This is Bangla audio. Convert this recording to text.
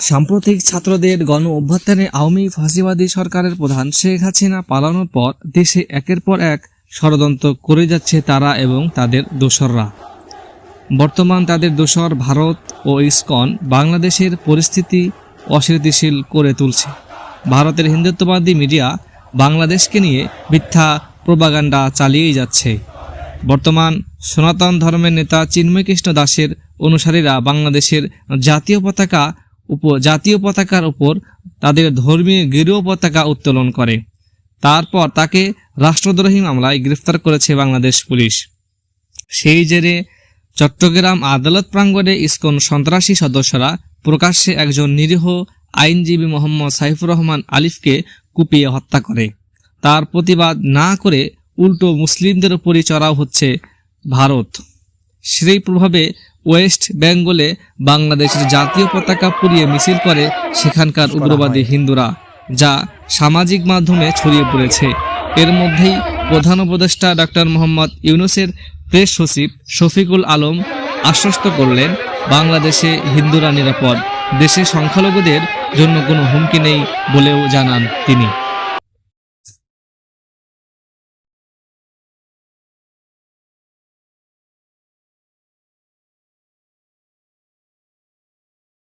সাম্প্রতিক ছাত্রদের গণ অভ্যুত্থানে আওয়ামী ফাঁসিবাদী সরকারের প্রধান শেখ হাসিনা পালানোর পর দেশে একের পর এক ষড়যন্ত্র করে যাচ্ছে তারা এবং তাদের দোসররা। বর্তমান তাদের দোসর ভারত ও ইসকন বাংলাদেশের পরিস্থিতি অস্থিতিশীল করে তুলছে। ভারতের হিন্দুত্ববাদী মিডিয়া বাংলাদেশকে নিয়ে মিথ্যা প্রোপাগান্ডা চালিয়েই যাচ্ছে। বর্তমান সনাতন ধর্মের নেতা চিন্ময়কৃষ্ণ দাসের অনুসারীরা বাংলাদেশের জাতীয় পতাকা উপ জাতীয় পতাকার উপর তাদের ধর্মীয় গেরুয়া পতাকা উত্তোলন করে। তারপর তাকে রাষ্ট্রদ্রোহী মামলায় গ্রেফতার করেছে বাংলাদেশ পুলিশ। সেই জেরে চট্টগ্রাম আদালত প্রাঙ্গণে ইসকন সন্ত্রাসী সদস্যরা প্রকাশ্যে একজন নিরীহ আইনজীবী মোহাম্মদ সাইফুর রহমান আলিফকে কুপিয়ে হত্যা করে। তার প্রতিবাদ না করে উল্টো মুসলিমদের উপরই চড়াও হচ্ছে ভারত। সেই প্রভাবে ওয়েস্ট বেঙ্গলে বাংলাদেশের জাতীয় পতাকা পুড়িয়ে মিছিল করে সেখানকার উগ্রবাদী হিন্দুরা, যা সামাজিক মাধ্যমে ছড়িয়ে পড়েছে। এর মধ্যেই প্রধান উপদেষ্টা ডক্টর মোহাম্মদ ইউনুসের প্রেস সচিব শফিকুল আলম আশ্বস্ত করলেন, বাংলাদেশে হিন্দুরা নিরাপদ, দেশে সংখ্যালঘুদের জন্য কোনো হুমকি নেই বলেও জানান তিনি।